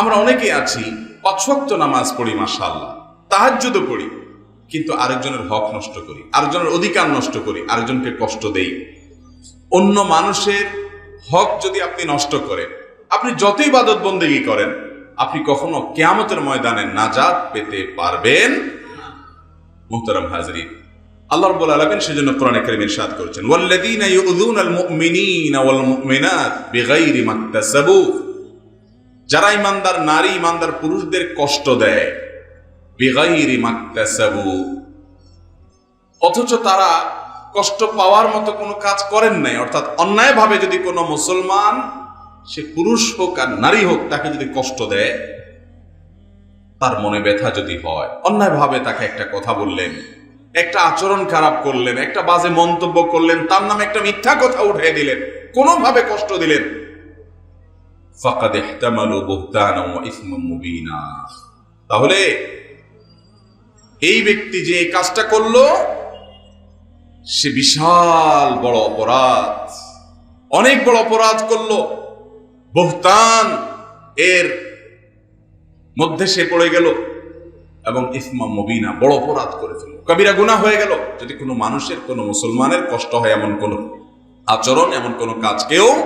আমরা অনেকেই আছি অছক্ত নামাজ পড়ি, মাশাআল্লাহ। তাহাজ্জুদও পড়ি, কিন্তু আরেকজনের হক নষ্ট করি, আরেকজনের অধিকার নষ্ট করি, আরেকজনকে কষ্ট দেই। অন্য মানুষের হক যদি আপনি নষ্ট করেন, আপনি যতই বাদত বন্দেগী করেন, আপনি কখনো কেয়ামতের ময়দানে নাজাদ পেতে পারবেন মুহতারাম হাজরিন, আল্লাহ রাব্বুল আলামিন সেজন্য কোরআনে কারীম ইরশাদ করেছেন, ওয়াল্লাযীনা ইউযুনাল মুমিনিনা ওয়াল মুমিনাত বিগাইরি মাকতাসাবু। যারা ইমানদার নারী, ইমানদার পুরুষদের কষ্ট দেয় অথচ তারা কষ্ট পাওয়ার মতো কোনো কাজ করেন নাই। অর্থাৎ অন্যায়ভাবে যদি কোনো মুসলমান, সে পুরুষ হোক আর নারী হোক, তাকে যদি কষ্ট দেয়, তার মনে ব্যথা যদি হয়, অন্যায়ভাবে তাকে একটা কথা বললেন, একটা আচরণ খারাপ করলেন, একটা বাজে মন্তব্য করলেন, তার নামে একটা মিথ্যা কথা উঠিয়ে দিলেন, কোনোভাবে কষ্ট দিলেন তাহলে এই ব্যক্তি যে কাজটা করল, সে বিশাল বড় অপরাধ, অনেক বড় অপরাধ করল। বহতান এর মধ্যে সে পড়ে গেল এবং ইসমা মবিনা বড় অপরাধ করে ফেলল। কবিরা গুণা হয়ে গেল। যদি কোনো মানুষের, কোনো মুসলমানের কষ্ট হয় এমন কোন আচরণ, এমন কোন কাজ কেউ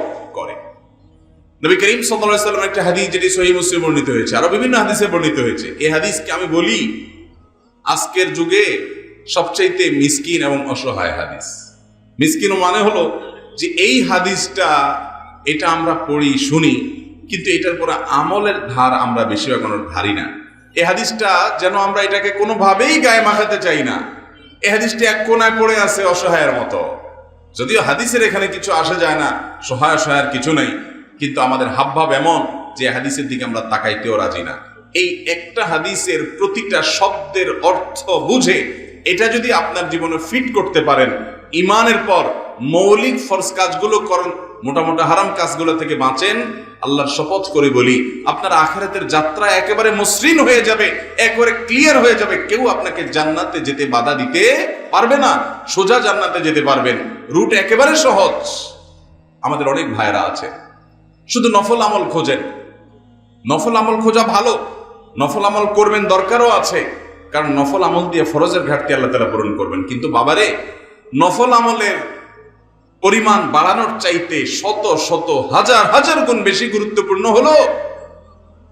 নবী করিম সাল্লাম একটা হাদিস যেটি সহিহ মুসলিম বর্ণিত হয়েছে। আরও বিভিন্ন হাদিসে বর্ণিত হয়েছে। এই হাদিসকে আমি বলি, আজকের যুগে সবচাইতে মিসকিন এবং অসহায় হাদিস। মিসকিন মানে হলো যে এই হাদিসটা, এটা আমরা পড়ি, শুনি, কিন্তু এটার পরে আমলের ধার আমরা বেশিরভাগ মানুষ ধারি না। এই হাদিসটা যেন আমরা এটাকে কোনোভাবেই গায়ে মাখাতে চাই না। এই হাদিসটি এক কোনায় পড়ে আছে অসহায়ের মতো। যদিও হাদিসের এখানে কিছু আসা যায় না, সহায় অসহায়ের কিছু নেই। কিন্তু আমাদের হাবভাব এমন যে হাদিসের দিকে আমরা তাকাইতেও রাজি না। এই একটা হাদিসের প্রতিটা শব্দের অর্থ বুঝে এটা যদি আপনার জীবনে ফিট করতে পারেন ইমানের পর মৌলিক ফরজ কাজগুলো করেন মোটা মোটা হারাম কাজগুলো থেকে বাঁচেন, আল্লাহর শপথ করে বলি, আপনার আখেরাতের যাত্রা একেবারে মসৃণ হয়ে যাবে, একেবারে ক্লিয়ার হয়ে যাবে। কেউ আপনাকে জান্নাতে যেতে বাধা দিতে পারবে না, সোজা জান্নাতে যেতে পারবেন। রুট একেবারে সহজ। আমাদের অনেক ভাইরা আছে। শুধু নফল আমল খোঁজেন। নফল আমল খোঁজা ভালো, নফল আমল করবেন দরকারও আছে, কারণ নফল আমল দিয়ে ফরজের ঘাটতি আল্লাহ তালা পূরণ করবেন। কিন্তু বাবারে, নফল আমলের পরিমাণ বাড়ানোর চাইতে শত শত, হাজার হাজার গুণ বেশি গুরুত্বপূর্ণ হলো,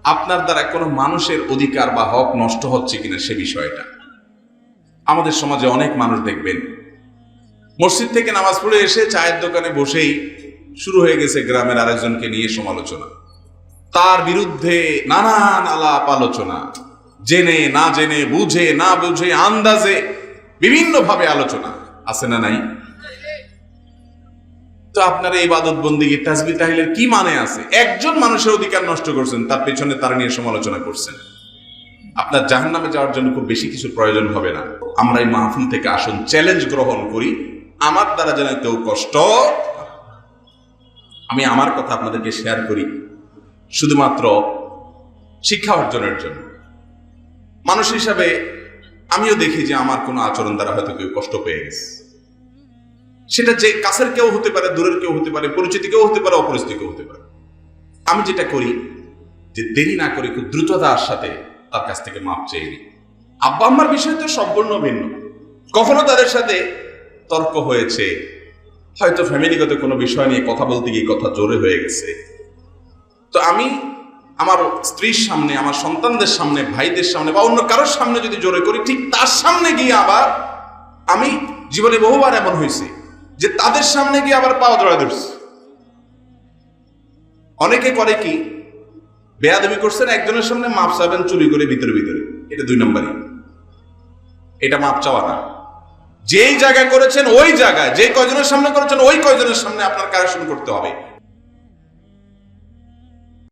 আপনার দ্বারা কোনো মানুষের অধিকার বা হক নষ্ট হচ্ছে কিনা সে বিষয়টা। আমাদের সমাজে অনেক মানুষ দেখবেন, মসজিদ থেকে নামাজ পড়ে এসে চায়ের দোকানে বসেই শুরু হয়ে গেছে গ্রামের আরেকজনকে নিয়ে সমালোচনা। তার বিরুদ্ধে নানান আলাপ আলোচনা। জেনে, না জেনে, বুঝে, না বুঝে, আন্দাজে বিভিন্ন ভাবে আলোচনা। আছে না নাই? তো আপনার এই বাদত বন্দিগি তাসবি তাহিলের কি মানে আছে? একজন মানুষের অধিকার নষ্ট করছেন, তার পেছনে তারা নিয়ে সমালোচনা করছেন। আপনার জাহান নামে যাওয়ার জন্য খুব বেশি কিছু প্রয়োজন হবে না। আমরা এই মাহফিল থেকে আসুন চ্যালেঞ্জ গ্রহণ করি। আমার দ্বারা যেন কেউ কষ্ট আমি আমার কথা আপনাদেরকে শেয়ার করি শুধুমাত্র শিক্ষা অর্জনের জন্য। মানুষ হিসাবে আমিও দেখি যে আমার কোনো আচরণ দ্বারা হয়তো কেউ কষ্ট পেয়ে গেছে। সেটা যে কাছের কেউ হতে পারে, দূরের কেউ হতে পারে, পরিচিত কেউ হতে পারে, অপরিচিত কেউ হতে পারে। আমি যেটা করি যে দেরি না করে খুব দ্রুততার সাথে তার কাছ থেকে মাপ চেয়ে নিই। আব্বা আম্মার বিষয় তো সম্পূর্ণ ভিন্ন। কখনো তাদের সাথে তর্ক হয়েছে হয়তো ফ্যামিলিগত কোনো বিষয় নিয়ে কথা বলতে গিয়ে কথা জোরে হয়ে গেছে। তো আমি আমার স্ত্রীর সামনে, আমার সন্তানদের সামনে, ভাইদের সামনে বা অন্য কারোর সামনে যদি জোরে করি, ঠিক তার সামনে গিয়ে আবার আমি জীবনে বহুবার এমন হয়েছে যে তাদের সামনে গিয়ে আবার পাওয়া জড়া ধরছে। অনেকে করে কি, বেয়াদবি করছেন, একজনের সামনে মাপ চাবেন চুরি করে ভিতরে ভিতরে। এটা দুই নম্বরই। এটা মাপ চাওয়া না। যেই জায়গায় করেছেন, ওই জায়গায় যে কয়জনের সামনে করেছেন, ওই কয়জনের সামনে আপনার কারেকশন করতে হবে।